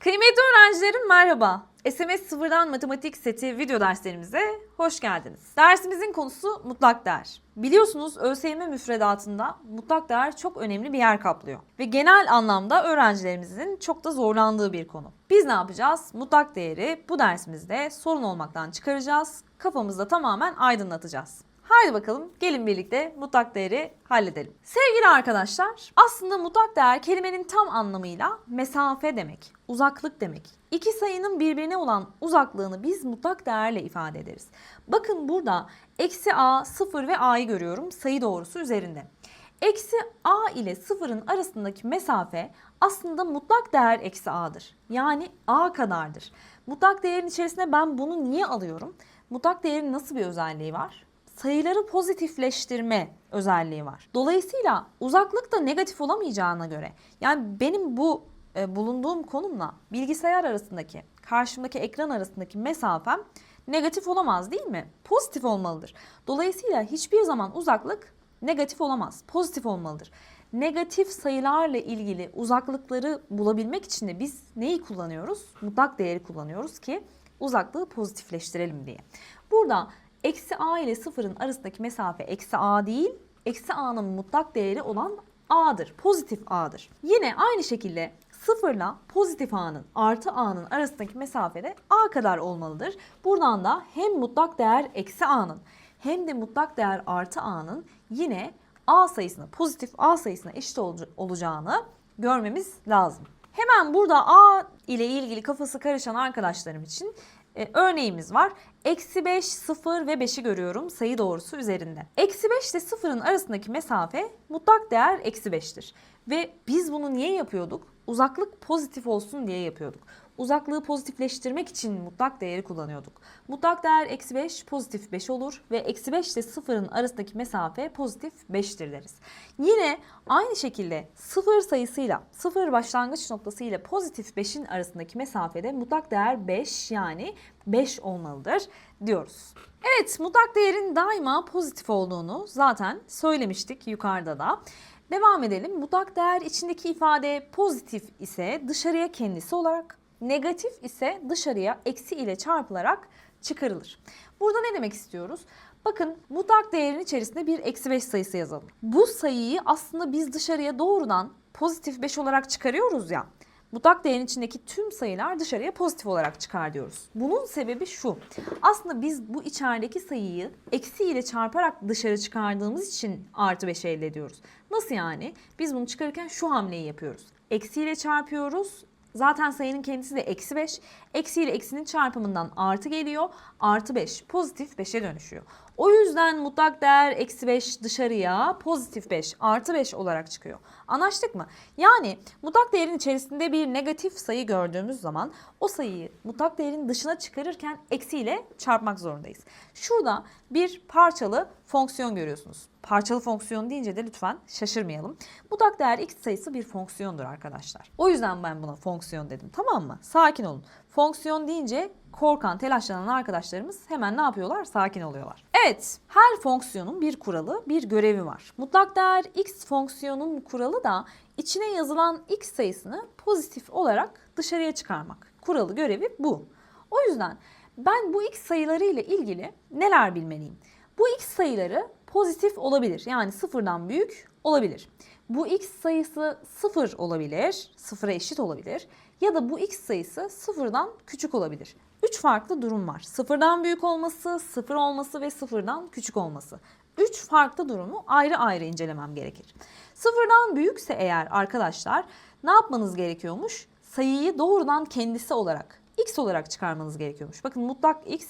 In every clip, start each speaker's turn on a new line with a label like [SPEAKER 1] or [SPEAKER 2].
[SPEAKER 1] Kıymetli öğrencilerim merhaba. SMS sıfırdan matematik seti video derslerimize hoş geldiniz. Dersimizin konusu mutlak değer. Biliyorsunuz ÖSYM müfredatında mutlak değer çok önemli bir yer kaplıyor. Ve genel anlamda öğrencilerimizin çok da zorlandığı bir konu. Biz ne yapacağız? Mutlak değeri bu dersimizde sorun olmaktan çıkaracağız. Kafamızda tamamen aydınlatacağız. Haydi bakalım gelin birlikte mutlak değeri halledelim. Sevgili arkadaşlar aslında mutlak değer kelimenin tam anlamıyla mesafe demek, uzaklık demek. İki sayının birbirine olan uzaklığını biz mutlak değerle ifade ederiz. Bakın burada eksi a, sıfır ve a'yı görüyorum sayı doğrusu üzerinde. Eksi a ile sıfırın arasındaki mesafe aslında mutlak değer eksi a'dır. Yani a kadardır. Mutlak değerin içerisine ben bunu niye alıyorum? Mutlak değerin nasıl bir özelliği var? Sayıları pozitifleştirme özelliği var. Dolayısıyla uzaklık da negatif olamayacağına göre yani benim bu e, bulunduğum konumla bilgisayar arasındaki, karşımdaki ekran arasındaki mesafem negatif olamaz değil mi? Pozitif olmalıdır. Dolayısıyla hiçbir zaman uzaklık negatif olamaz. Pozitif olmalıdır. Negatif sayılarla ilgili uzaklıkları bulabilmek için de biz neyi kullanıyoruz? Mutlak değeri kullanıyoruz ki uzaklığı pozitifleştirelim diye. Burada eksi a ile sıfırın arasındaki mesafe eksi a değil, eksi a'nın mutlak değeri olan a'dır. Pozitif a'dır. Yine aynı şekilde sıfırla pozitif a'nın artı a'nın arasındaki mesafede a kadar olmalıdır. Buradan da hem mutlak değer eksi a'nın hem de mutlak değer artı a'nın yine a sayısına pozitif a sayısına eşit ol- olacağını görmemiz lazım. Hemen burada a ile ilgili kafası karışan arkadaşlarım için e, örneğimiz var. Eksi 5, 0 ve 5'i görüyorum sayı doğrusu üzerinde. Eksi 5 ile 0'ın arasındaki mesafe mutlak değer eksi 5'tir. Ve biz bunu niye yapıyorduk? Uzaklık pozitif olsun diye yapıyorduk. Uzaklığı pozitifleştirmek için mutlak değeri kullanıyorduk. Mutlak değer eksi 5 pozitif 5 olur ve eksi 5 ile 0'ın arasındaki mesafe pozitif 5'tir deriz. Yine aynı şekilde 0 sayısıyla 0 başlangıç noktası ile pozitif 5'in arasındaki mesafede mutlak değer 5 yani 5 olmalıdır diyoruz. Evet mutlak değerin daima pozitif olduğunu zaten söylemiştik yukarıda da. Devam edelim. Mutlak değer içindeki ifade pozitif ise dışarıya kendisi olarak, negatif ise dışarıya eksi ile çarpılarak çıkarılır. Burada ne demek istiyoruz? Bakın mutlak değerin içerisinde bir eksi 5 sayısı yazalım. Bu sayıyı aslında biz dışarıya doğrudan pozitif 5 olarak çıkarıyoruz ya. Mutlak değerin içindeki tüm sayılar dışarıya pozitif olarak çıkar diyoruz. Bunun sebebi şu. Aslında biz bu içerideki sayıyı eksi ile çarparak dışarı çıkardığımız için artı 5 elde ediyoruz. Nasıl yani? Biz bunu çıkarırken şu hamleyi yapıyoruz. Eksi ile çarpıyoruz. Zaten sayının kendisi de eksi 5. Eksi ile eksinin çarpımından artı geliyor. Artı 5 pozitif 5'e dönüşüyor. O yüzden mutlak değer eksi 5 dışarıya pozitif 5 artı 5 olarak çıkıyor. Anlaştık mı? Yani mutlak değerin içerisinde bir negatif sayı gördüğümüz zaman o sayıyı mutlak değerin dışına çıkarırken eksiyle çarpmak zorundayız. Şurada bir parçalı fonksiyon görüyorsunuz. Parçalı fonksiyon deyince de lütfen şaşırmayalım. Mutlak değer x sayısı bir fonksiyondur arkadaşlar. O yüzden ben buna fonksiyon dedim tamam mı? Sakin olun. Fonksiyon deyince korkan, telaşlanan arkadaşlarımız hemen ne yapıyorlar? Sakin oluyorlar. Evet, her fonksiyonun bir kuralı, bir görevi var. Mutlak değer x fonksiyonun kuralı da içine yazılan x sayısını pozitif olarak dışarıya çıkarmak. Kuralı, görevi bu. O yüzden ben bu x sayıları ile ilgili neler bilmeliyim? Bu x sayıları pozitif olabilir. Yani sıfırdan büyük olabilir. Bu x sayısı sıfır olabilir, sıfıra eşit olabilir. Ya da bu x sayısı sıfırdan küçük olabilir. Üç farklı durum var. Sıfırdan büyük olması, sıfır olması ve sıfırdan küçük olması. Üç farklı durumu ayrı ayrı incelemem gerekir. Sıfırdan büyükse eğer arkadaşlar ne yapmanız gerekiyormuş? Sayıyı doğrudan kendisi olarak, x olarak çıkarmanız gerekiyormuş. Bakın mutlak x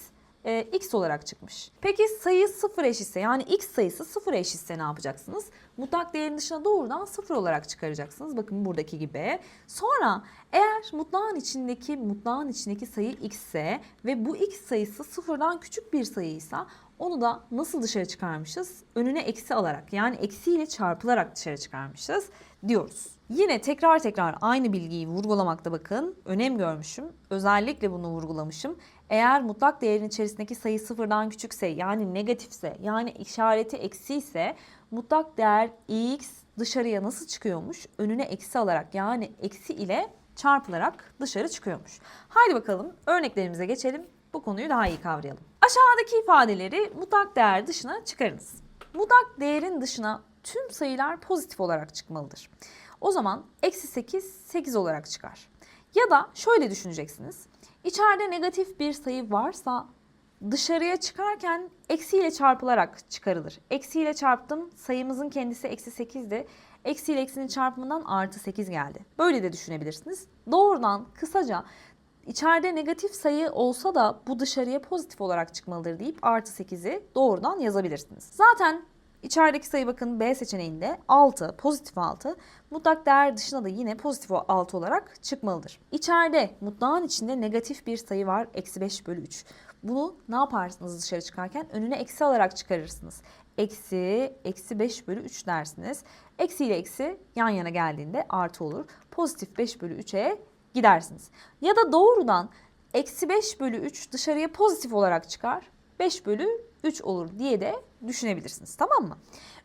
[SPEAKER 1] e, x olarak çıkmış. Peki sayı sıfır eşitse yani x sayısı sıfır eşitse ne yapacaksınız? Mutlak değerin dışına doğrudan sıfır olarak çıkaracaksınız. Bakın buradaki gibi. Sonra eğer mutlağın içindeki mutlağın içindeki sayı x ise ve bu x sayısı sıfırdan küçük bir sayıysa onu da nasıl dışarı çıkarmışız? Önüne eksi alarak yani eksiyle çarpılarak dışarı çıkarmışız diyoruz. Yine tekrar tekrar aynı bilgiyi vurgulamakta bakın. Önem görmüşüm. Özellikle bunu vurgulamışım. Eğer mutlak değerin içerisindeki sayı sıfırdan küçükse yani negatifse yani işareti eksi ise mutlak değer x dışarıya nasıl çıkıyormuş? Önüne eksi alarak yani eksi ile çarpılarak dışarı çıkıyormuş. Haydi bakalım örneklerimize geçelim. Bu konuyu daha iyi kavrayalım. Aşağıdaki ifadeleri mutlak değer dışına çıkarınız. Mutlak değerin dışına tüm sayılar pozitif olarak çıkmalıdır. O zaman eksi 8, 8 olarak çıkar. Ya da şöyle düşüneceksiniz. İçeride negatif bir sayı varsa dışarıya çıkarken eksiyle çarpılarak çıkarılır. Eksiyle çarptım sayımızın kendisi eksi 8'di. Eksi eksinin çarpımından artı 8 geldi. Böyle de düşünebilirsiniz. Doğrudan kısaca içeride negatif sayı olsa da bu dışarıya pozitif olarak çıkmalıdır deyip artı 8'i doğrudan yazabilirsiniz. Zaten içerideki sayı bakın B seçeneğinde 6, pozitif 6. Mutlak değer dışına da yine pozitif 6 olarak çıkmalıdır. İçeride mutlağın içinde negatif bir sayı var. Eksi 5 bölü 3. Bunu ne yaparsınız dışarı çıkarken? Önüne eksi alarak çıkarırsınız. Eksi, eksi 5 bölü 3 dersiniz. Eksi ile eksi yan yana geldiğinde artı olur. Pozitif 5 bölü 3'e gidersiniz. Ya da doğrudan eksi 5 bölü 3 dışarıya pozitif olarak çıkar. 5 bölü 3 olur diye de düşünebilirsiniz. Tamam mı?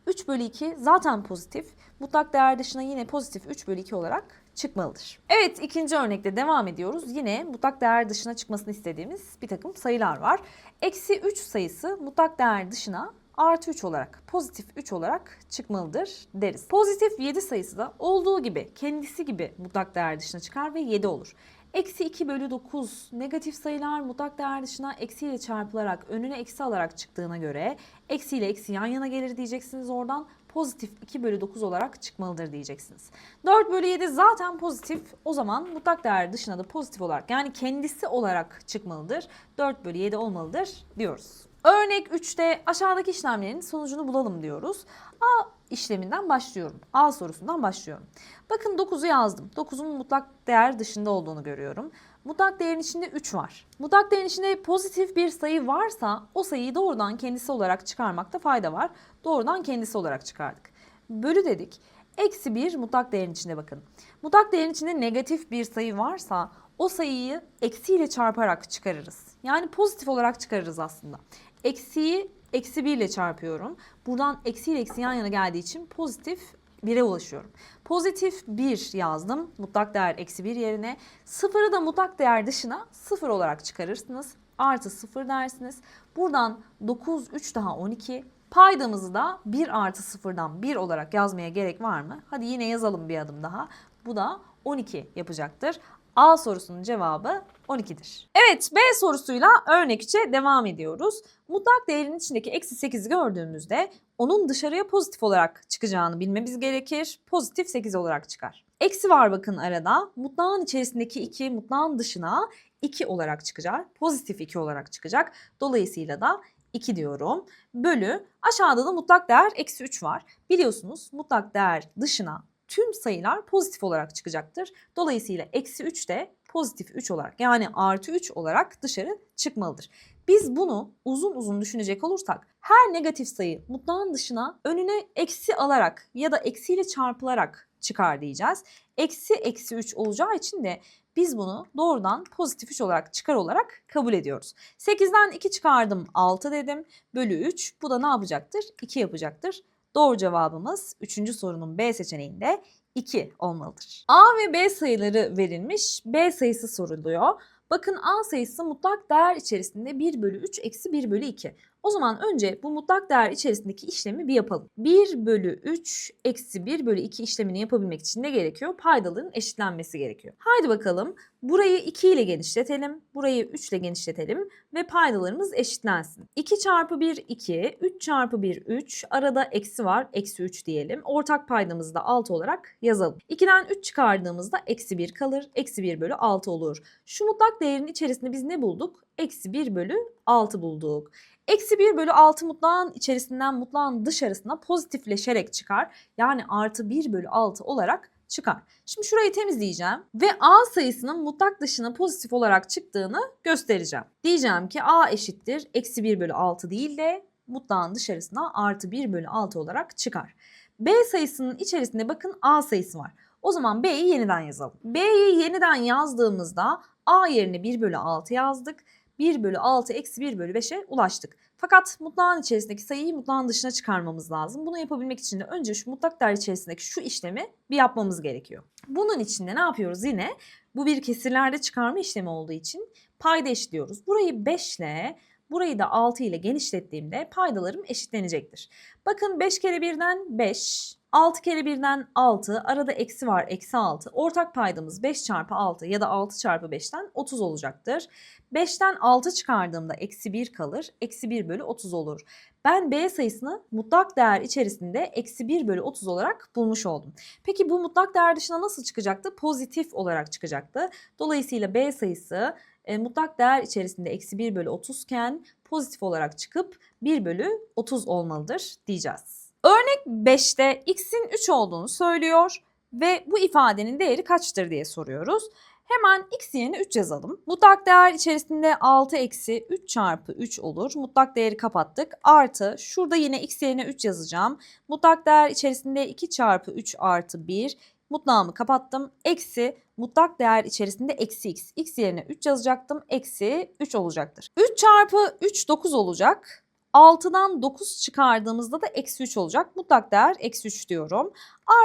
[SPEAKER 1] 3 bölü 2 zaten pozitif. Mutlak değer dışına yine pozitif 3 bölü 2 olarak çıkmalıdır. Evet ikinci örnekte devam ediyoruz. Yine mutlak değer dışına çıkmasını istediğimiz bir takım sayılar var. Eksi 3 sayısı mutlak değer dışına artı 3 olarak, pozitif 3 olarak çıkmalıdır deriz. Pozitif 7 sayısı da olduğu gibi, kendisi gibi mutlak değer dışına çıkar ve 7 olur. Eksi 2 bölü 9 negatif sayılar mutlak değer dışına eksiyle çarpılarak önüne eksi alarak çıktığına göre eksi ile eksi yan yana gelir diyeceksiniz oradan pozitif 2 bölü 9 olarak çıkmalıdır diyeceksiniz. 4 bölü 7 zaten pozitif o zaman mutlak değer dışına da pozitif olarak yani kendisi olarak çıkmalıdır. 4 bölü 7 olmalıdır diyoruz. Örnek 3'te aşağıdaki işlemlerin sonucunu bulalım diyoruz. A işleminden başlıyorum. A sorusundan başlıyorum. Bakın 9'u yazdım. 9'un mutlak değer dışında olduğunu görüyorum. Mutlak değerin içinde 3 var. Mutlak değerin içinde pozitif bir sayı varsa o sayıyı doğrudan kendisi olarak çıkarmakta fayda var. Doğrudan kendisi olarak çıkardık. Bölü dedik. Eksi 1 mutlak değerin içinde bakın. Mutlak değerin içinde negatif bir sayı varsa o sayıyı eksiyle çarparak çıkarırız. Yani pozitif olarak çıkarırız aslında. Eksiyi eksi 1 ile çarpıyorum. Buradan eksi ile eksi yan yana geldiği için pozitif 1'e ulaşıyorum. Pozitif 1 yazdım. Mutlak değer eksi 1 yerine. Sıfırı da mutlak değer dışına 0 olarak çıkarırsınız. Artı 0 dersiniz. Buradan 9, 3 daha 12. Paydamızı da 1 artı 0'dan 1 olarak yazmaya gerek var mı? Hadi yine yazalım bir adım daha. Bu da 12 yapacaktır. A sorusunun cevabı 12'dir. Evet B sorusuyla örnek 3'e devam ediyoruz. Mutlak değerin içindeki eksi 8'i gördüğümüzde onun dışarıya pozitif olarak çıkacağını bilmemiz gerekir. Pozitif 8 olarak çıkar. Eksi var bakın arada. Mutlağın içerisindeki 2 mutlağın dışına 2 olarak çıkacak. Pozitif 2 olarak çıkacak. Dolayısıyla da 2 diyorum. Bölü aşağıda da mutlak değer eksi 3 var. Biliyorsunuz mutlak değer dışına tüm sayılar pozitif olarak çıkacaktır. Dolayısıyla eksi 3 de pozitif 3 olarak yani artı 3 olarak dışarı çıkmalıdır. Biz bunu uzun uzun düşünecek olursak her negatif sayı mutlağın dışına önüne eksi alarak ya da eksiyle çarpılarak çıkar diyeceğiz. Eksi eksi 3 olacağı için de biz bunu doğrudan pozitif 3 olarak çıkar olarak kabul ediyoruz. 8'den 2 çıkardım 6 dedim. Bölü 3 bu da ne yapacaktır? 2 yapacaktır. Doğru cevabımız 3. sorunun B seçeneğinde 2 olmalıdır. A ve B sayıları verilmiş. B sayısı soruluyor. Bakın A sayısı mutlak değer içerisinde 1 bölü 3 eksi 1 bölü 2. O zaman önce bu mutlak değer içerisindeki işlemi bir yapalım. 1 bölü 3 eksi 1 bölü 2 işlemini yapabilmek için ne gerekiyor? Paydaların eşitlenmesi gerekiyor. Haydi bakalım burayı 2 ile genişletelim. Burayı 3 ile genişletelim ve paydalarımız eşitlensin. 2 çarpı 1 2, 3 çarpı 1 3, arada eksi var eksi 3 diyelim. Ortak paydamızı da 6 olarak yazalım. 2'den 3 çıkardığımızda eksi 1 kalır. Eksi 1 bölü 6 olur. Şu mutlak değerin içerisinde biz ne bulduk? Eksi 1 bölü 6 bulduk. Eksi 1 bölü 6 mutlağın içerisinden mutlağın dışarısına pozitifleşerek çıkar. Yani artı 1 bölü 6 olarak çıkar. Şimdi şurayı temizleyeceğim ve A sayısının mutlak dışına pozitif olarak çıktığını göstereceğim. Diyeceğim ki A eşittir eksi 1 bölü 6 değil de mutlağın dışarısına artı 1 bölü 6 olarak çıkar. B sayısının içerisinde bakın A sayısı var. O zaman B'yi yeniden yazalım. B'yi yeniden yazdığımızda A yerine 1 bölü 6 yazdık. 1 bölü 6 eksi 1 bölü 5'e ulaştık. Fakat mutlağın içerisindeki sayıyı mutlağın dışına çıkarmamız lazım. Bunu yapabilmek için de önce şu mutlak değer içerisindeki şu işlemi bir yapmamız gerekiyor. Bunun için de ne yapıyoruz yine? Bu bir kesirlerde çıkarma işlemi olduğu için payda eşitliyoruz. Burayı 5 ile burayı da 6 ile genişlettiğimde paydalarım eşitlenecektir. Bakın 5 kere 1'den 5, 6 kere 1'den 6, arada eksi var eksi 6. Ortak paydamız 5 çarpı 6 ya da 6 çarpı 5'ten 30 olacaktır. 5'ten 6 çıkardığımda eksi 1 kalır. Eksi 1 bölü 30 olur. Ben B sayısını mutlak değer içerisinde eksi 1 bölü 30 olarak bulmuş oldum. Peki bu mutlak değer dışına nasıl çıkacaktı? Pozitif olarak çıkacaktı. Dolayısıyla B sayısı e, mutlak değer içerisinde eksi 1 bölü 30 iken pozitif olarak çıkıp 1 bölü 30 olmalıdır diyeceğiz. Örnek 5'te x'in 3 olduğunu söylüyor ve bu ifadenin değeri kaçtır diye soruyoruz. Hemen x yerine 3 yazalım. Mutlak değer içerisinde 6 eksi 3 çarpı 3 olur. Mutlak değeri kapattık. Artı şurada yine x yerine 3 yazacağım. Mutlak değer içerisinde 2 çarpı 3 artı 1. Mutlağımı kapattım. Eksi mutlak değer içerisinde eksi x. x yerine 3 yazacaktım. Eksi 3 olacaktır. 3 çarpı 3 9 olacak. 6'dan 9 çıkardığımızda da eksi 3 olacak. Mutlak değer eksi 3 diyorum.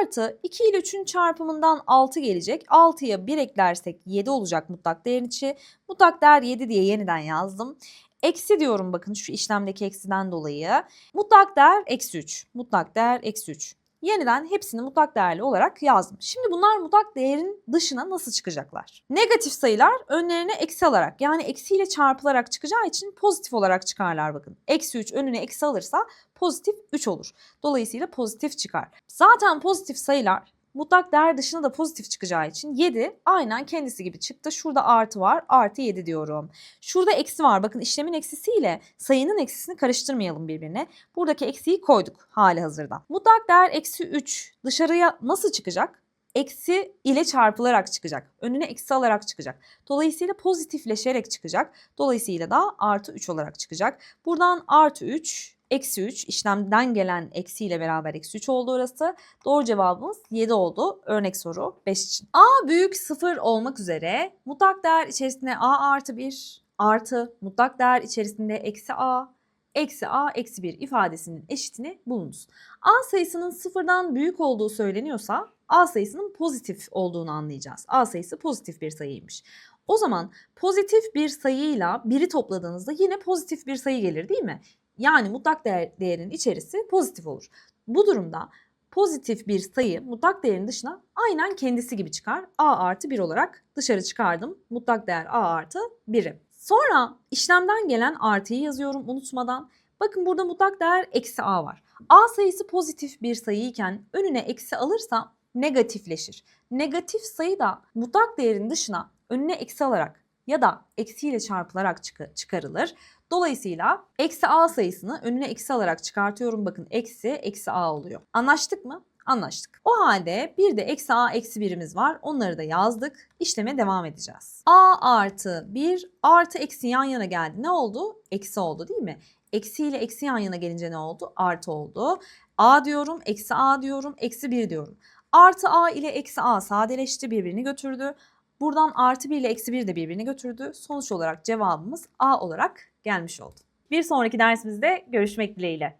[SPEAKER 1] Artı 2 ile 3'ün çarpımından 6 gelecek. 6'ya 1 eklersek 7 olacak mutlak değerin içi. Mutlak değer 7 diye yeniden yazdım. Eksi diyorum bakın şu işlemdeki eksiden dolayı. Mutlak değer eksi 3. Mutlak değer eksi 3. Yeniden hepsini mutlak değerli olarak yazdım. Şimdi bunlar mutlak değerin dışına nasıl çıkacaklar? Negatif sayılar önlerine eksi alarak yani eksiyle çarpılarak çıkacağı için pozitif olarak çıkarlar bakın. Eksi 3 önüne eksi alırsa pozitif 3 olur. Dolayısıyla pozitif çıkar. Zaten pozitif sayılar mutlak değer dışına da pozitif çıkacağı için 7 aynen kendisi gibi çıktı. Şurada artı var artı 7 diyorum. Şurada eksi var bakın işlemin eksisiyle sayının eksisini karıştırmayalım birbirine. Buradaki eksiyi koyduk hali hazırda. Mutlak değer eksi 3 dışarıya nasıl çıkacak? Eksi ile çarpılarak çıkacak. Önüne eksi alarak çıkacak. Dolayısıyla pozitifleşerek çıkacak. Dolayısıyla da artı 3 olarak çıkacak. Buradan artı 3 Eksi 3 işlemden gelen eksiyle beraber eksi 3 oldu orası. Doğru cevabımız 7 oldu. Örnek soru 5 için. A büyük 0 olmak üzere mutlak değer içerisinde A artı 1 artı mutlak değer içerisinde eksi A eksi A eksi 1 ifadesinin eşitini bulunuz. A sayısının sıfırdan büyük olduğu söyleniyorsa A sayısının pozitif olduğunu anlayacağız. A sayısı pozitif bir sayıymış. O zaman pozitif bir sayıyla biri topladığınızda yine pozitif bir sayı gelir değil mi? Yani mutlak değer, değerin içerisi pozitif olur. Bu durumda pozitif bir sayı mutlak değerin dışına aynen kendisi gibi çıkar. A artı 1 olarak dışarı çıkardım. Mutlak değer A artı 1'i. Sonra işlemden gelen artıyı yazıyorum unutmadan. Bakın burada mutlak değer eksi A var. A sayısı pozitif bir sayıyken önüne eksi alırsa negatifleşir. Negatif sayı da mutlak değerin dışına önüne eksi alarak ya da eksiyle çarpılarak çıkarılır. Dolayısıyla eksi a sayısını önüne eksi alarak çıkartıyorum. Bakın eksi eksi a oluyor. Anlaştık mı? Anlaştık. O halde bir de eksi a eksi birimiz var. Onları da yazdık. İşleme devam edeceğiz. a artı 1 artı eksi yan yana geldi. Ne oldu? Eksi oldu değil mi? Eksi ile eksi yan yana gelince ne oldu? Artı oldu. a diyorum, eksi a diyorum, eksi 1 diyorum. Artı a ile eksi a sadeleşti, birbirini götürdü. Buradan artı 1 ile eksi 1 de birbirini götürdü. Sonuç olarak cevabımız A olarak gelmiş oldu. Bir sonraki dersimizde görüşmek dileğiyle.